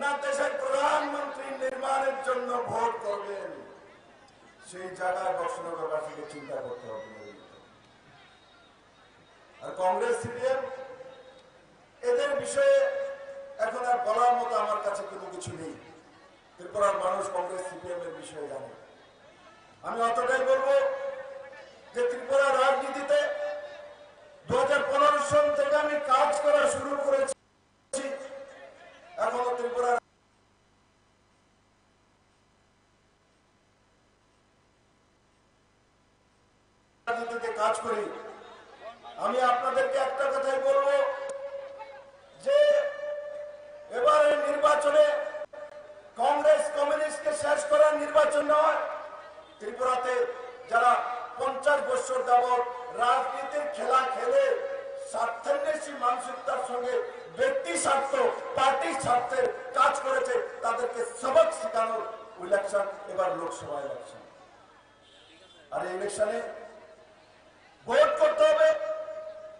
না দেশের প্রধানমন্ত্রী নির্মাণের জন্য ভোট করবেন, সেই জায়গায় বক্সনগরবাসীকে চিন্তা করতে হবে। আর কংগ্রেস, সিপিএম, এদের বিষয়ে এখন আর বলার মতো আমার কাছে কোনো কিছু নেই। ত্রিপুরার মানুষ কংগ্রেস, সিপিএম এর বিষয়ে জানে। আমি অতটাই বলব যে ত্রিপুরা রাজনীতিতে দু সন থেকে আমি কাজ করা শুরু করেছি এখনও ত্রিপুরা রাজনীতিতে কাজ করি। আমি আপনাদেরকে একটা কথাই বলব যে, এবারে নির্বাচনে কংগ্রেস কমিউনিস্টকে শেষ করার নির্বাচন নয়, ত্রিপুরাতে যারা পঞ্চাশ বছর যাবৎ রাজনীতির খেলা খেলে স্বার্থান্বেষী মানসিকতার সঙ্গে ব্যক্তি স্বার্থ, পার্টির স্বার্থে কাজ করেছে, তাদেরকে সবক শেখানোর ইলেকশন এবার লোকসভা ইলেকশন আর ইলেকশনে ভোট করতে হবে।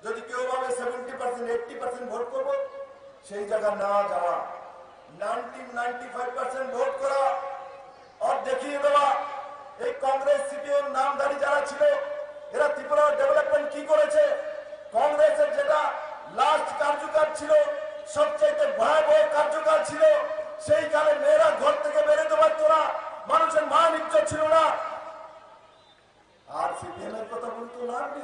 যদি কেউ ভাবে seventy percent eighty percent vote করব, সেই জায়গা না যাওয়া। Ninety ninety five percent vote করা আর দেখিয়ে দেওয়া। এই কংগ্রেস, সিপিএম নামধারী যারা ছিল, এরা ত্রিপুরার ডেভেলপমেন্ট কি করেছে? কংগ্রেসের যেটা লাস্ট কার্যকাল ছিল, সবচাইতে ভয়াবহ কার্যকাল ছিল সেই কালে মেয়েরা ঘর থেকে বেরোতে পারতো না, মানুষের মান ইজ্জত ছিল না। কথা বলতে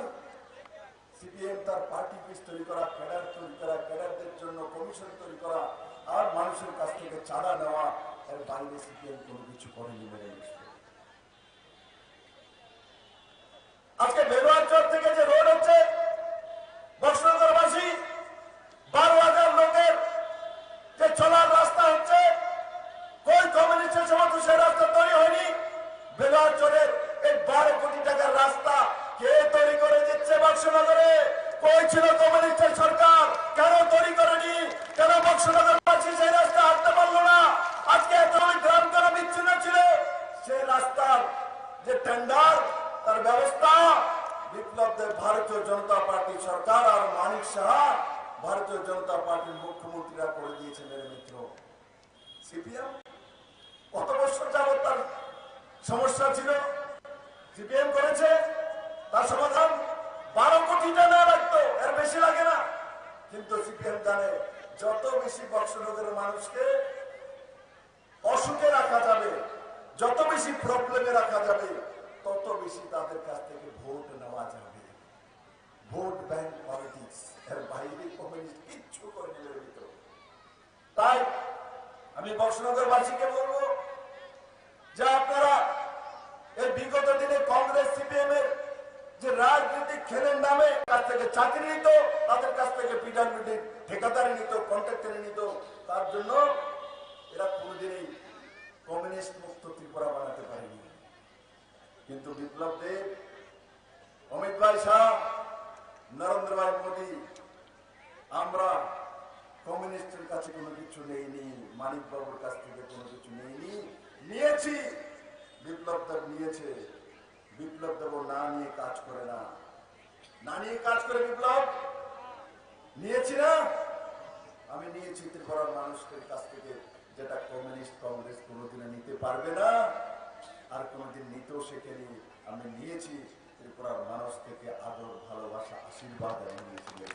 সিপিএম তার পার্টি পিস তৈরি করা ক্যাডার তৈরি করা ক্যাডারদের জন্য কমিশন তৈরি করা, আর মানুষের কাছ থেকে চাঁদা নেওয়া, এর বাইরে সিপিএম কোনো কিছু করেনি মেরে নিশ্চয় আজকে বেরোয়ার থেকে যে রোড হচ্ছে বক্সনগরবাসী বারো হাজার লোকের যে চলার রাস্তা হচ্ছে কোন কমিউনিস্টের সময় তো সেই রাস্তা তৈরি হয়নি বেলোয়ার চরের এই বারো কোটি টাকার রাস্তা কে তৈরি করে দিচ্ছে বক্সনগরে কই কমিউনিস্টের সরকার, কেন তৈরি করেনি? কেন বক্সনগর বাসী সেই রাস্তা হাঁটতে পারল না? আজকে এত গ্রাম কেন বিচ্ছিন্ন ছিল? সেই রাস্তার যে টেন্ডার তার ব্যবস্থা বিপ্লব দেব ভারতীয় জনতা পার্টি সরকার আর মানিক সাহা ভারতীয় জনতা পার্টির মুখ্যমন্ত্রীরা করে দিয়েছে, মেরে মিত্র। সিপিএম? কত বছর যাবত তার সমস্যা ছিল? সিপিএম করেছে? তার সমাধান? বারো কোটি টাকা লাগতো, এর বেশি লাগে না। কিন্তু সিপিএম জানে, যত বেশি বক্সনগরের মানুষকে অসুখে রাখা যাবে, যত বেশি প্রবলেমে রাখা যাবে, তত বেশি তাদের কাছ থেকে ভোট নেওয়া যাবে। ভোট ব্যাংক পলিটিক্স এর বাইরে কমিউনিস্ট কিচ্ছু করে ভিতর। তাই আমি বক্সনগরবাসীকে বলব, যে আপনারা এই বিগত দিনে কংগ্রেস সিপিএম এর যে রাজনৈতিক খেলের নামে কাছ থেকে চাকরি নিত, তাদের কাছ থেকে পিডাব্লিউডি ঠিকাদারি নিত, কন্ট্রাক্টারি নিত। তার জন্য এরা কোনোদিনই কমিউনিস্ট মুক্ত ত্রিপুরা বানাতে পারেনি। কিন্তু বিপ্লব দেব, অমিত ভাই শাহ নরেন্দ্র ভাই মোদী, আমরা কমিউনিস্টের কাছে কোনো কিছু নেইনি মানিক বাবুর কাছ থেকে কোনো কিছু নেইনি, নিয়েছি, বিপ্লব দেব নিয়েছে। বিপ্লব দেব, না নিয়ে কাজ করে না। না নিয়ে কাজ করে বিপ্লব? নিয়েছি না? আমি নিয়েছি ত্রিপুরার মানুষের কাছ থেকে যেটা কমিউনিস্ট কংগ্রেস কোনোদিনে নিতে পারবে না, আর কোনোদিন নিতেও শেখেনি। আমি নিয়েছি ত্রিপুরার মানুষ থেকে আদর, ভালোবাসা, আশীর্বাদ আমি নিয়েছি।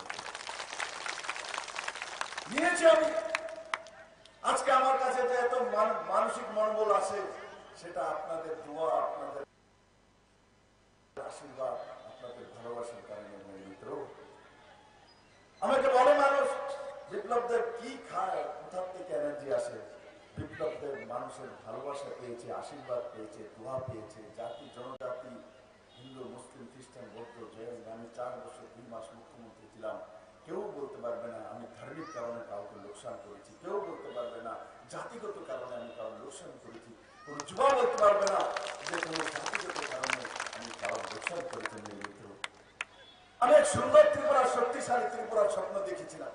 নিয়েছি আমি। আজকে আমার কাছে যে এত মান- মানসিক মনোবল আছে, সেটা আপনাদের দোয়া, আপনাদের আশীর্বাদ আপনাদের ভালোবাসার কারণে মিত্র আমাকে বলে মানুষ, বিপ্লবদের কি খায়, কোথা থেকে এনার্জি আসে? বিপ্লবদের মানুষের ভালোবাসা পেয়েছে, আশীর্বাদ পেয়েছে, দোয়া পেয়েছে, জাতি, জনজাতি, হিন্দু, মুসলিম, খ্রিস্টান, বৌদ্ধ, জৈন আমি চার বছর, দুই মাস মুখ্যমন্ত্রী ছিলাম। কেউ বলতে পারবে না, আমি ধার্মিক কারণে কাউকে লোকসান করেছি। কেউ বলতে পারবে না, জাতিগত কারণে আমি কাউকে লোকসান করেছি। কোন যুবা বলতে পারবে না যে কোনো এক সুন্দর ত্রিপুরা শক্তিশালী ত্রিপুরার স্বপ্ন দেখেছিলাম।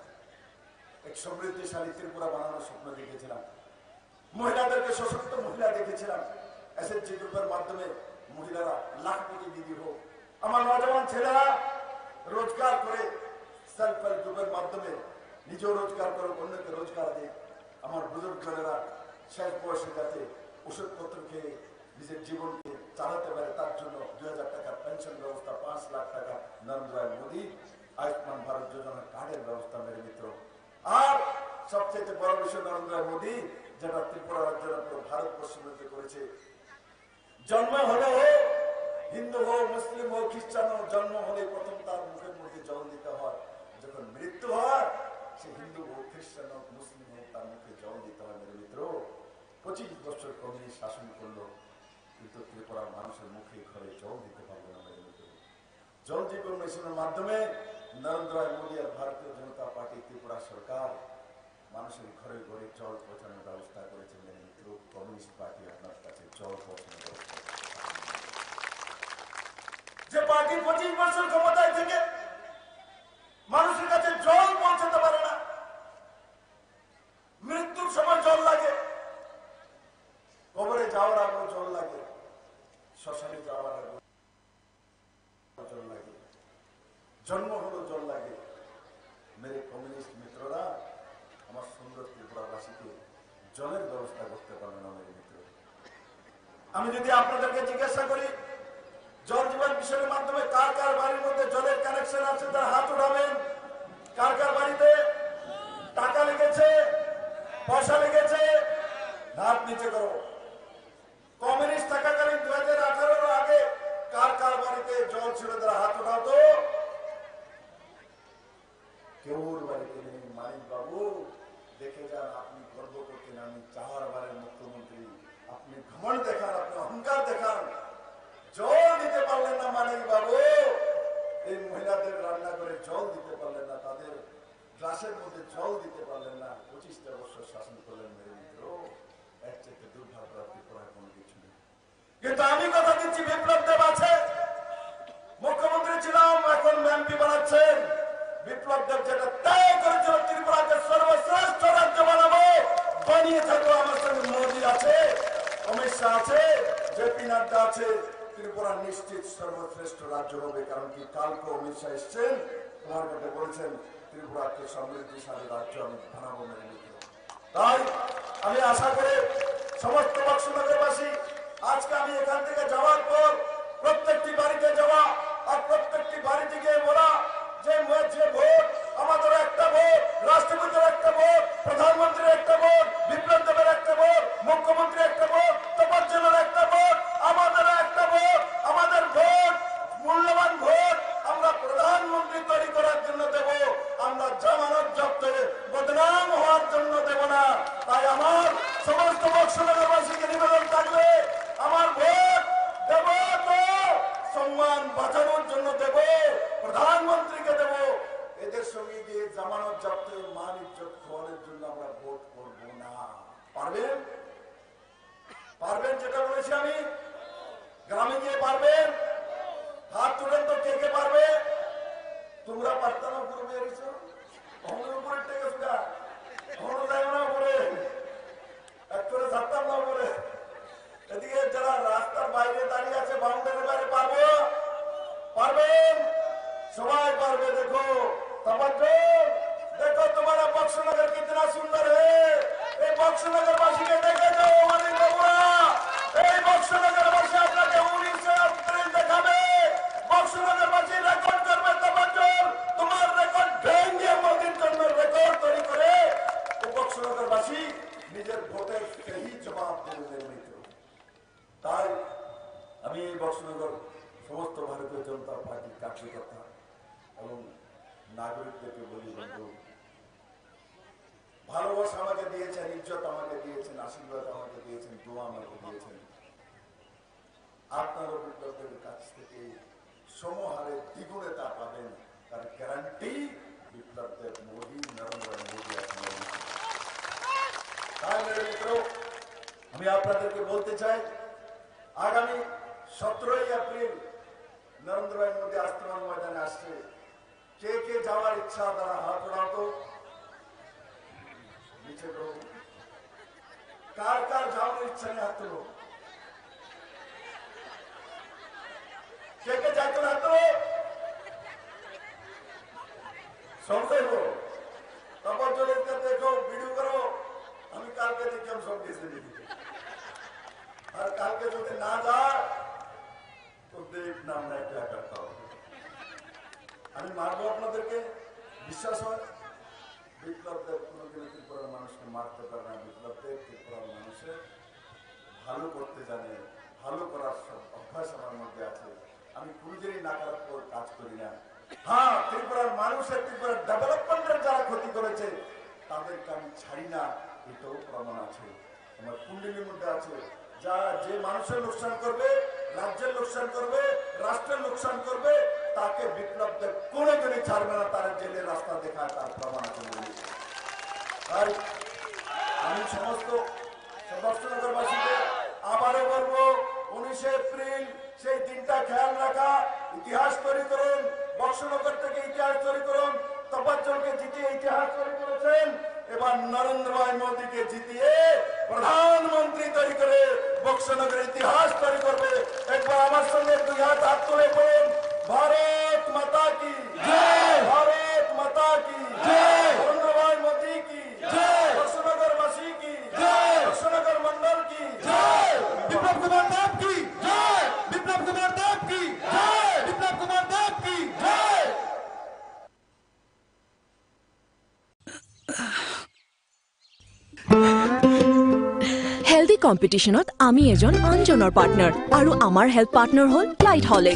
এক সমৃদ্ধিশালী ত্রিপুরা বানানোর স্বপ্ন দেখেছিলাম। মহিলাদেরকে সশক্ত মহিলা দেখেছিলাম। এসএসজি গ্রুপের মাধ্যমে মহিলারা লাখপতি দিদি হোক। আমার নজওয়ান ছেলেরা রোজগার করে সেলফ হেল্প গ্রুপের মাধ্যমে নিজেও রোজগার করে অন্যকে রোজগার দিয়ে আমার বুজুর্গরা শেষ বয়সে যাতে ওষুধপত্র খেয়ে নিজের জীবনকে চালাতে পারে, তার জন্য দুই হাজার টাকার পেনশন ব্যবস্থা, পাঁচ লাখ টাকা নরেন্দ্র মোদী আয়ুষ্মান ভারত যোজনার কার্ডের ব্যবস্থা মেরে মিত্র আর সবচেয়ে বড় বিষয় নরেন্দ্র মোদী, যেটা ত্রিপুরা রাজ্যের পুরো ভারতবর্ষের মধ্যে করেছে। জন্ম হলে হিন্দু হোক, মুসলিম হোক, খ্রিস্টান হোক, জন্ম হলে প্রথম তার মুখের মধ্যে জল দিতে হয়। যখন মৃত্যু হয়, সে হিন্দু হোক, খ্রিস্টান হোক, মুসলিম হোক, তার মুখে জল দিতে হয় মেরে মিত্র পঁচিশ বছর কমিউনিস্ট শাসন করল। কিন্তু ত্রিপুরার মানুষের মুখে ঘরে জল দিতে পারবে না জল জীবন মিশনের মাধ্যমে নরেন্দ্র মোদী আর ভারতীয় জনতা পার্টি, ত্রিপুরা সরকার মানুষের ঘরে ঘরে জল পৌঁছানোর ব্যবস্থা করেছে মেরে মিত্র কমিউনিস্ট পার্টি আপনার কাছে জল পৌঁছানোর ব্যবস্থা যে পার্টি পঁচিশ বছর ক্ষমতায় থেকে মানুষের কাছে জল পৌঁছাতে পারে না মৃত্যুর সময় জল লাগে কবরে যাওয়ার আগেও জল লাগে শ্মশানে যাওয়ার আগেও জল লাগে জন্ম হলো জল লাগে। মেরে কমিউনিস্ট মিত্ররা আমার সুন্দর ত্রিপুরাবাসীকে জলের ব্যবস্থা করতে পারবে না মেরে মিত্র। আমি যদি আপনাদেরকে জিজ্ঞাসা করি, জল জীবন মিশনের মাধ্যমে কার কার বাড়ির মধ্যে জলের কানেকশন আছে তার হাত উঠাবেন? কার কার বাড়িতে টাকা লেগেছে? পয়সা লেগেছে? হাত নিচে করো কমিউনিস্ট থাকাকালীন দু হাজার আঠারোর আগে কার কার বাড়িতে জল ছিল তারা হাত উঠাও তো কেউর বাড়িতে নেই মানিক বাবু দেখে যান আপনি গর্ব করতেন আমি চারবারের মুখ্যমন্ত্রী আপনি ঘমন দেখান আপনি অহংকার দেখান জল দিতে পারলেন না মানিক বাবু এই মহিলাদের রান্না করে জল দিতে পারলেন না, তাদের গ্লাসের মধ্যে জল দিতে পারলেন না। পঁচিশটা বছর শাসন করলেন মেরে মিত্র এক আপনি করার কোনো কিছু নেই। কিন্তু আমি কথা দিচ্ছি, বিপ্লব আছে। মুখ্যমন্ত্রী ছিলাম, এখন এমপি বানাচ্ছেন। বিপ্লব দেব যেটা ত্যাগ করেছিল, ত্রিপুরাকে সর্বশ্রেষ্ঠ রাজ্য বানাবো। বানিয়ে আমার সঙ্গে মোদী আছে, অমিত শাহ আছে জেপি নাড্ডা আছে। ত্রিপুরা নিশ্চিত সর্বশ্রেষ্ঠ রাজ্য হবে, কারণ কি কালকে অমিত শাহ এসছেন তোমার কাছে বলছেন, ত্রিপুরাকে সমৃদ্ধিশালী রাজ্য আমি বানাবো মেনে নিতে তাই আমি আশা করি সমস্ত বক্সনগরবাসী আজকে আমি এখান থেকে যাওয়ার পর প্রত্যেকটি বাড়িতে যাওয়া আর প্রত্যেকটি বাড়ি থেকে বলা যে ভোট, আমাদের একটা ভোট, রাষ্ট্রপতির একটা ভোট, প্রধানমন্ত্রীর একটা ভোট বিপ্লব দেবের একটা ভোট মুখ্যমন্ত্রী একটা ভোট তপজ্জলের একটা ভোট আমাদের একটা ভোট আমাদের ভোট মূল্যবান ভোট আমরা প্রধানমন্ত্রী তৈরি করার জন্য দেব আমরা জামানত জব্দ বদনাম হওয়ার জন্য দেব না তাই আমার সমস্ত বক্সনগরবাসীকে নিবেদন থাকবে আমার ভোট দেব তো সম্মান বাঁচানোর জন্য দেব প্রধানমন্ত্রীকে দেব এদের সঙ্গে গিয়ে জামানত জব্দ মান ইজ্জত খোয়ানোর জন্য আমরা ভোট করব না পারবেন পারবেন যেটা বলেছি আমি গ্রামে গিয়ে পারবেন হাত তুলেন তো কে কে পারবে? তোমরা পারতাম এদিকে যারা রাস্তার বাইরে দাঁড়িয়ে আছে পারব? পারবেন সবাই পারবে, দেখো। দেখো তোমারা বক্সনগর কিতনা সুন্দর হে বক্সনগর বাসীকে দেখে যাও আমাদের বাবুরা এই বক্সনগর বাসী আপনাকে উনিশে এপ্রিল দেখাবে বক্সনগর বাসী রেকর্ড করবে তবজ্জো তোমার রেকর্ড ভেঙে মোদির জন্য রেকর্ড তৈরি করে ও বক্সনগর বাসী নিজের ভোটের সেই জবাব দেবে মিত্র তাই আমি এই বক্সনগর সমস্ত ভারতীয় জনতা পার্টির কার্যকর্তা এবং নাগরিকদেরকে বলি, বন্ধু, ভালোবাসা আমাকে দিয়েছেন, ইজ্জত আমাকে দিয়েছেন, আশীর্বাদ আমাকে দিয়েছেন, দোয়া আমাকে দিয়েছেন। আপনার অভিজ্ঞতাদের কাছ থেকে সমহারে দ্বিগুণে তা পাবেন। তার গ্যারান্টি বিপ্লব দেব মোদী, নরেন্দ্র মোদী তাই আমি আপনাদেরকে বলতে চাই, আগামী সতেরোই এপ্রিল নরেন্দ্র ভাই মোদী আস্তমান ময়দানে আসছে। কে কে যাওয়ার ইচ্ছা তারা হাত নিচে কার কার যাওয়ার ইচ্ছা নেই হাত কে কে যাইতো হাত তোলো? করো তারপর চলে দেখো ভিডিও করো, আমি সব গেছে আর কালকে যদি না যায় দেব নাম একটা হবে আমি মারবো আপনাদেরকে? বিশ্বাস হয়? বিপ্লব দেব কোনোদিনও ত্রিপুরার মানুষকে মারতে পারে না। বিপ্লব দেব ত্রিপুরার মানুষের ভালো করতে জানে, ভালো করার সব অভ্যাস আমার মধ্যে আছে। আমি কোনোদিনই নাকারাত্মক কাজ করি না। হ্যাঁ ত্রিপুরার মানুষের ত্রিপুরার ডেভেলপমেন্টের যারা ক্ষতি করেছে, তাদেরকে আমি ছাড়ি না। এটাও প্রমাণ আছে। আমার কুণ্ডলীর মধ্যে আছে। যা, যে মানুষের লোকসান করবে রাজ্যের লোকসান করবে, রাষ্ট্রের লোকসান করবে, তাকে বিপ্লব দেব কোনোদিনই ছাড়বে না, তার জেলের রাস্তা দেখায়, তার প্রমাণ তাই আমি সমস্ত সদস্যনগরবাসীকে আবারও বলব, উনিশে এপ্রিল সেই দিনটা খেয়াল রাখা, ইতিহাস তৈরি করুন, বক্সনগর থেকে ইতিহাস তৈরি করুন তপাজ্জলকে জিতিয়ে ইতিহাস তৈরি করেছেন, এবার নরেন্দ্র ভাই মোদীকে জিতিয়ে প্রধানমন্ত্রী তৈরি করে বক্সনগরের ইতিহাস তৈরি করবে। একবার আমার সঙ্গে দুই হাত হাত তুলে পড়ুন ভারত মাতা কি? ভারত মাতা কি? নরেন্দ্র ভাই মোদী কি? বক্সনগর বাসী কি? বক্সনগর মন্ডল কি? বিপ্লব কুমার দেব কি? জয় কম্পিটিশ্যনত আমি এজন আনজনৰ পাৰ্টনাৰ আৰু আমাৰ হেল্থ পাৰ্টনাৰ হ'ল লাইট হলিক্স